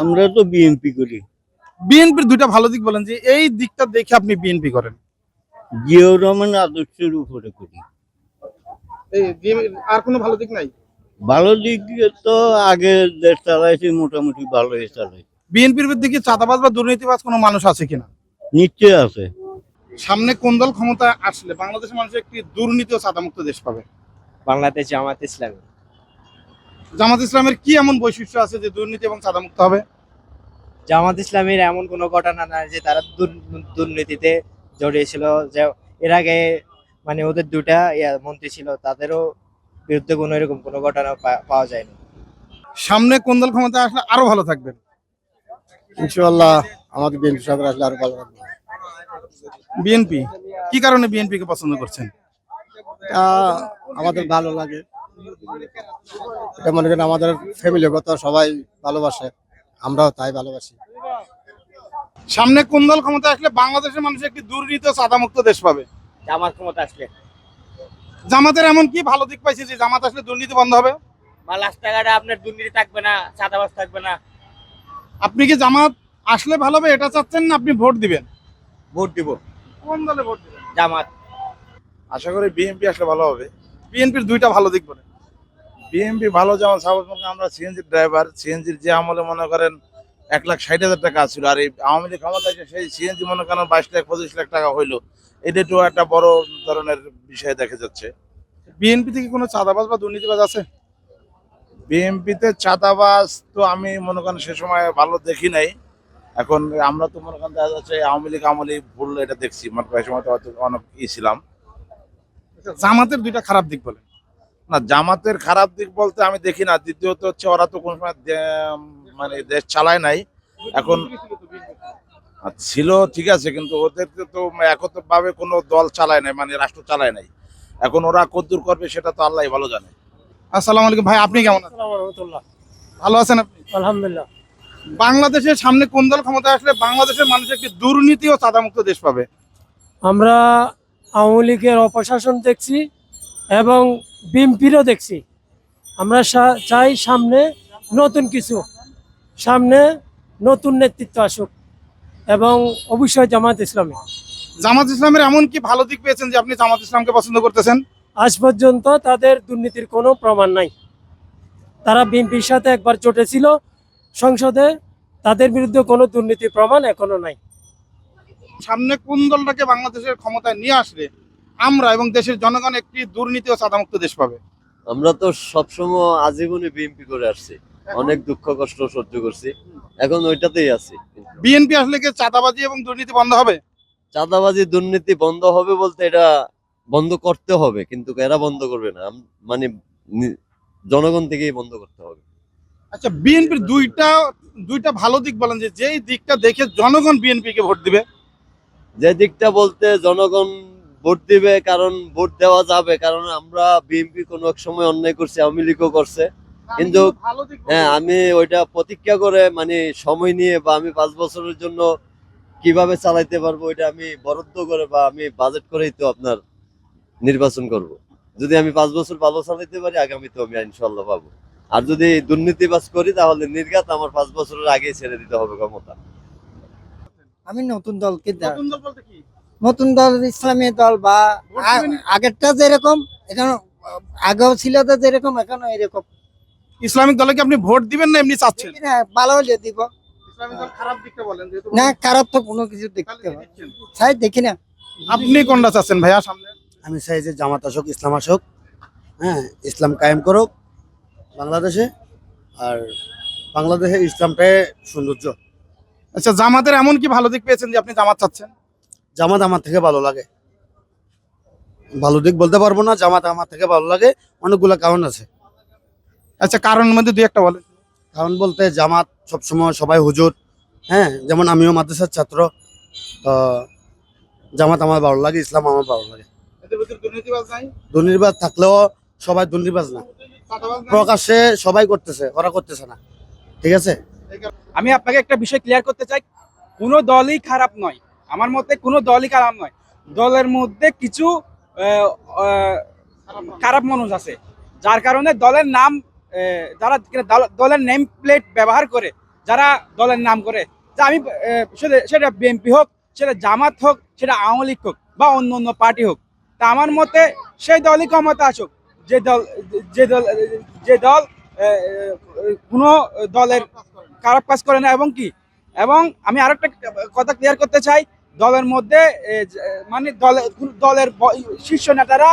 আমরা তো বিএনপি করি। বিএনপির দুইটা ভালো দিক বলেন যে এই দিকটা দেখে আপনি বিএনপি করেন। জিয়াউর রহমান আদর্শের উপরে করি। আর কোনো ভালো দিক নাই? ভালো দিক তো আগে দেশ চালাইছে মোটামুটি ভালোই চালাই। বিএনপির দিকে চাঁদাবাজ বা দুর্নীতিবাজ কোনো মানুষ আছে কিনা? নিশ্চয় আছে। সামনে কোন দল ক্ষমতায় আসলে বাংলাদেশের মানুষ একটি দুর্নীতি ও চাঁদামুক্ত দেশ পাবে? বাংলাদেশ জামাত ইসলামী। জামাত ইসলামের কি এমন বৈশিষ্ট্য আছে যে দুর্নীতি এবং চাঁদামুক্ত হবে? জামাত ইসলামের এমন কোনো ঘটনা নাই যে তারা দুর- দুর্নীতিতে জড়িয়েছিল যে এর আগে মানে ওদের দুটা ইয়া মন্ত্রী ছিল তাদেরও বিরুদ্ধে কোনো এরকম কোনো ঘটনা পাওয়া যায়নি। সামনে কোন দল ক্ষমতায় আসলে আরও ভালো থাকবেন ইনশাআল্লাহ আমাদের বিএনপি সরকার আসলে আরও ভালো থাকবে। বিএনপি? কি কারণে বিএনপি কে পছন্দ করছেন? তা আমাদের ভালো লাগে। এটা মনে করেন আমাদের ফ্যামিলিগত সবাই ভালোবাসে আমরাও তাই ভালোবাসি। সামনে কোন দল ক্ষমতায় আসলে বাংলাদেশের মানুষ একটি দুর্নীতি ও চাঁদামুক্ত দেশ পাবে? জামাত ক্ষমতা আসলে। জামাতের এমন কি ভালো দিক পাইছে যে জামাত আসলে দুর্নীতি বন্ধ হবে? বা রাস্তাঘাটে আপনার দুর্নীতি থাকবে না চাঁদাবাজ থাকবে না। আপনি কি জামাত আসলে ভালো হবে এটা চাচ্ছেন না আপনি ভোট দিবেন? ভোট দিব। কোন দলে ভোট দিবেন? জামাত। আশা করি বিএনপি আসলে ভালো হবে। বিএনপির দুইটা ভালো দিক বলে। বিএনপি ভালো যেমন সাপোজ আমরা সিএনজি ড্রাইভার সিএনজির যে আমলে মনে করেন এক লাখ ষাট হাজার টাকা ছিল আর এই আওয়ামী লীগ ক্ষমতা এসে সেই সিএনজি মনে করেন বাইশ লাখ পঁচিশ লাখ টাকা হইল। এটা তো একটা বড় ধরনের বিষয় দেখা যাচ্ছে। বিএনপি থেকে কোনো চাঁদাবাজ বা দুর্নীতিবাজ আছে? বিএনপিতে চাঁদাবাজ তো আমি মনে করেন সে সময় ভালো দেখি নাই। এখন আমরা তো মনে করেন দেখা যাচ্ছে আওয়ামী লীগ আমলি ভুল এটা দেখছি। মানে সময় তো অনেক ই ছিলাম। জামাতের দুইটা খারাপ দিক বলে না জামাতের খারাপ দিক বলতে আমি দেখি না। দ্বিতীয়ত হচ্ছে ওরা তো কোনো সময় মানে দেশ চালায় নাই। এখন আর ছিল ঠিক আছে কিন্তু ওদেরকে তো একত্রভাবে কোনো দল চালায় নাই মানে রাষ্ট্র চালায় নাই। এখন ওরা কদ্দূর করবে সেটা তো আল্লাহ ভালো জানে। আসসালামু আলাইকুম ভাই আপনি কেমন আছেন? ভালো আছেন আপনি? আলহামদুলিল্লাহ। বাংলাদেশের সামনে কোন দল ক্ষমতায় আসলে বাংলাদেশের মানুষ একটি দুর্নীতি ও চাঁদামুক্ত দেশ পাবে? আমরা আওয়ামী লীগের অপশাসন দেখছি এবং বিএনপিরও দেখছি। আমরা চাই সামনে নতুন কিছু সামনে নতুন নেতৃত্ব আসুক এবং অবশ্যই জামাত ইসলামী। জামাত ইসলামের এমন কি ভালো দিক পেয়েছেন যে আপনি জামাত ইসলামকে পছন্দ করতেছেন? আজ পর্যন্ত তাদের দুর্নীতির কোনো প্রমাণ নাই। তারা বিএনপির সাথে একবার জোটেছিল সংসদে তাদের বিরুদ্ধে কোনো দুর্নীতির প্রমাণ এখনও নাই। সামনে কোন দলটাকে বাংলাদেশের ক্ষমতায় নিয়ে আসলে আমরা এবং দেশের জনগণ একটি দুর্নীতি ও চাঁদামুক্ত দেশ পাবে? আমরা তো সবসময় আজীবনে বিএনপি করে আসছি। অনেক দুঃখ কষ্ট সহ্য করছি। এখন ওইটাতেই আছি। বিএনপি আসলে কি চাঁদাবাজি এবং দুর্নীতি বন্ধ হবে? চাঁদাবাজি দুর্নীতি বন্ধ হবে বলতে এটা বন্ধ করতে হবে কিন্তু এরা বন্ধ করবে না। মানে জনগণ থেকেই বন্ধ করতে হবে। আচ্ছা বিএনপির দুইটা দুইটা ভালো দিক বলেন যে যেই দিকটা দেখে জনগণ বিএনপি কে ভোট দিবে। যে দিকটা বলতে জনগণ ভোট দিবে কারণ ভোট দেওয়া যাবে কারণ আমরা বিএনপি কোনো এক সময় অন্যায় করছি আওয়ামী লীগও করছে। কিন্তু- হ্যাঁ আমি ওইটা প্রতীক্ষা করে মানে সময় নিয়ে বা আমি পাঁচ বছরের জন্য কীভাবে চালাইতে পারব ওইটা আমি বরাদ্দ করে বা আমি বাজেট করেই তো আপনার নির্বাচন করব। যদি আমি পাঁচ বছর ভালো চালাইতে পারি আগামী তো আমি ইনশাল্লাহ পাবো। আর যদি দুর্নীতিবাজ করি তাহলে নির্ঘাত আমার পাঁচ বছরের আগেই ছেড়ে দিতে হবে ক্ষমতা। আমি নতুন দলকে নতুন দল বলতে কি? নতুন দল ইসলামী দল বা? আগেরটা যেরকম এখন আগেও ছিল তো যেরকম এখনও এরকম। ইসলামিক দলে কি আপনি ভোট দিবেন না এমনি চাচ্ছেন? না, ভালো হলে দিব। না খারাপ তো কোনো কিছু দেখতে চাই দেখি না। আপনি কোনটা চাচ্ছেন ভাইয়া সামনে? আমি চাই যে জামাত আসুক ইসলাম আসুক হ্যাঁ ইসলাম কায়েম করুক বাংলাদেশে। আর বাংলাদেশে ইসলামটাই সৌন্দর্য। আচ্ছা জামাতের এমন কি ভালো দিক পেয়েছেন যে আপনি জামাত চাচ্ছেন? জামাত আমার থেকে ভালো লাগে। ভালো দিক বলতে পারব না জামাত আমার থেকে ভালো লাগে অনেকগুলো কারণ আছে। আচ্ছা কারণের মধ্যে দুই একটা বলেন। কারণ বলতে জামাত সবসময় সবাই হুজুর হ্যাঁ যেমন আমিও মাদ্রাসার ছাত্র তো জামাত আমার ভালো লাগে ইসলাম আমার ভালো লাগে। দুর্নীতিবাজ থাকলেও সবাই দুর্নীতিবাজ না। প্রকাশ্যে সবাই করতেছে ওরা করতেছে না। ঠিক আছে? আমি আপনাকে একটা বিষয় ক্লিয়ার করতে চাই। কোনো দলই খারাপ নয়। আমার মতে কোনো দলই খারাপ নয়। দলের মধ্যে কিছু খারাপ মানুষ আছে। যার কারণে দলের নাম যারা দলের নেম প্লেট ব্যবহার করে, যারা দলের নাম করে, যে আমি সেটা বিএনপি হোক, সেটা জামাত হোক, সেটা আওয়ামী লীগ হোক, বা অন্য অন্য পার্টি হোক, তা আমার মতে সেই দলই ক্ষমতা আসুক। যে দল যে দল যে দল কোনো দলের খারাপ কাজ করে না, এবং কি? এবং আমি আরেকটা কথা ক্লিয়ার করতে চাই, দলের মধ্যে মানে দলের দলের শীর্ষ নেতারা,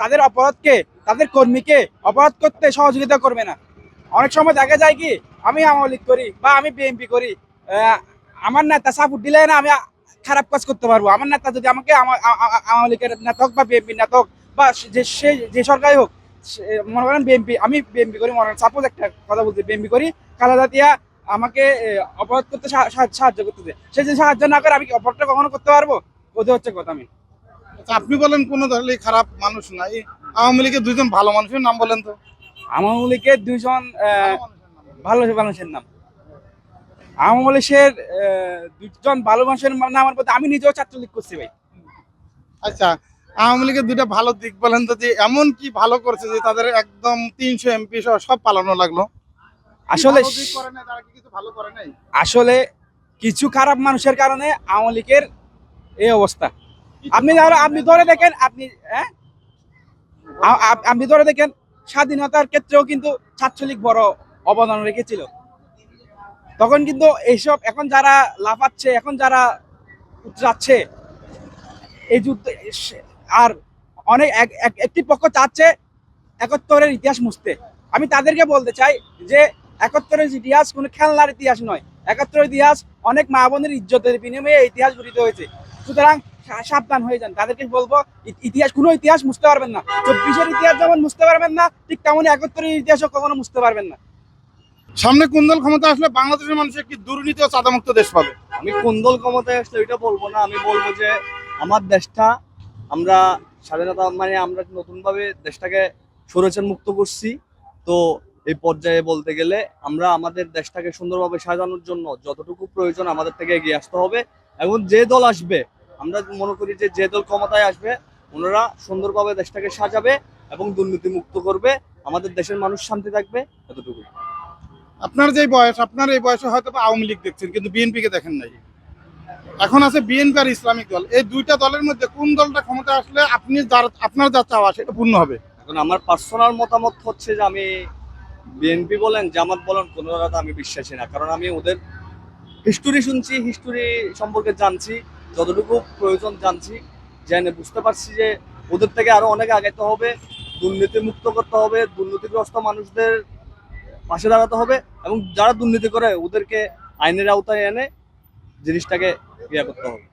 তাদের অপরাধকে, তাদের কর্মীকে অপরাধ করতে সহযোগিতা করবে না। অনেক সময় দেখা যায় কি, আমি আওয়ামী লীগ করি বা আমি বিএনপি করি আমার নেতা সাপোর্ট দিলে না আমি খারাপ কাজ করতে পারব। আমার নেতা যদি আমাকে আওয়ামী লীগের নেতা হোক বা বিএনপি নেতা হোক বা যে, সে, যে সরকারই হোক মনে করেন বিএনপি আমি বিএনপি করি, মনে করেন সাপোজ একটা কথা বলতে বিএনপি করি জিয়া আমাকে অপরাধ করতে সাহা- সাহা- সাহায্য করতেছে সে যদি সাহায্য না করে আমি কি অপরাধটা কখনো করতে পারব? ওদের হচ্ছে কথা আমি। আচ্ছা, আপনি বলেন কোন দলেই খারাপ মানুষ নাই আওয়ামী লীগের দুইজন ভালো মানুষের নাম বলেন তো। আওয়ামী লীগের দুইজন ভালো মানুষের নাম। আওয়ামী লীগের দুজন ভালো মানুষের নামের মধ্যে আমি নিজেও ছাত্রলীগ করছি ভাই। আচ্ছা আওয়ামী লীগের দুইটা ভালো দিক বলেন তো যে এমন কি ভালো করছে যে তাদের একদম তিনশো এমপি সহ সব পালানো লাগল? আসলে আসলে কিছু খারাপ মানুষের কারণে আওয়ামী লীগের এই অবস্থা। আপনি ধরো আপনি ধরে দেখেন আপনি হ্যাঁ? আপনি ধরে দেখেন স্বাধীনতার ক্ষেত্রেও কিন্তু ছাত্রলীগ বড় অবদান রেখেছিল। তখন কিন্তু এইসব এখন যারা লাফাচ্ছে এখন যারা যাচ্ছে এই যুদ্ধ আর অনেক এক- এক- একটি পক্ষ চাচ্ছে একাত্তরের ইতিহাস মুছতে। আমি তাদেরকে বলতে চাই যে একাত্তরের ইতিহাস কোনো খেলনার ইতিহাস নয়। একাত্তরের ইতিহাস অনেক মা বোনের ইজ্জতের বিনিময়ে ইতিহাস গঠিত হয়েছে। সুতরাং সা- সাবধান হয়ে যান। তাদেরকে বলব ইতিহাস কোনো ইতিহাস মুছতে পারবেন না। চব্বিশের ইতিহাস যেমন মুছতে পারবেন না ঠিক তেমনই একাত্তরের ইতিহাসও কখনো মুছতে পারবেন না। সামনে কুন্দল ক্ষমতা আসলে বাংলাদেশের মানুষ একটি দুর্নীতি ও চাঁদামুক্ত দেশ পাবে। আমি কুন্দল দল ক্ষমতায় আসলে এটা বলব না। আমি বলব যে আমার দেশটা আমরা স্বাধীনতা মানে আমরা নতুনভাবে দেশটাকে স্বৈরাচার মুক্ত করছি। তো এই পর্যায়ে বলতে গেলে আমরা আমাদের দেশটাকে সুন্দরভাবে সাজানোর জন্য যতটুকু প্রয়োজন আমাদের থেকে এগিয়ে আসতে হবে এবং যে দল আসবে আমরা মনে করি যে যে দল ক্ষমতায় আসবে ওনারা সুন্দরভাবে দেশটাকে সাজাবে এবং দুর্নীতি মুক্ত করবে। আমাদের দেশের মানুষ শান্তি থাকবে এতটুকু আপনার যে বয়স আপনার এই বয়সে হয়তো আওয়ামী লীগ দেখছেন কিন্তু বিএনপি কে দেখেন নাই। এখন আছে বিএনপি আর ইসলামিক দল। এই দুইটা দলের মধ্যে কোন দলটা ক্ষমতা আসলে আপনি যার আপনার যা চাওয়া সেটা পূর্ণ হবে? এখন আমার পার্সোনাল মতামত হচ্ছে যে আমি বিএনপি বলেন, জামাত বলেন কোনোটাতে আমি বিশ্বাসী না। কারণ আমি ওদের হিস্টোরি শুনছি হিস্টোরি সম্পর্কে জানছি, যতটুকু প্রয়োজন জানছি। জেনে বুঝতে পারছি যে ওদের থেকে আরও অনেক আগাইতে হবে দুর্নীতি মুক্ত করতে হবে, দুর্নীতিগ্রস্ত মানুষদের পাশে দাঁড়াতে হবে এবং যারা দুর্নীতি করে ওদেরকে আইনের আওতায় এনে জিনিসটাকে ইয়ে করতে হবে।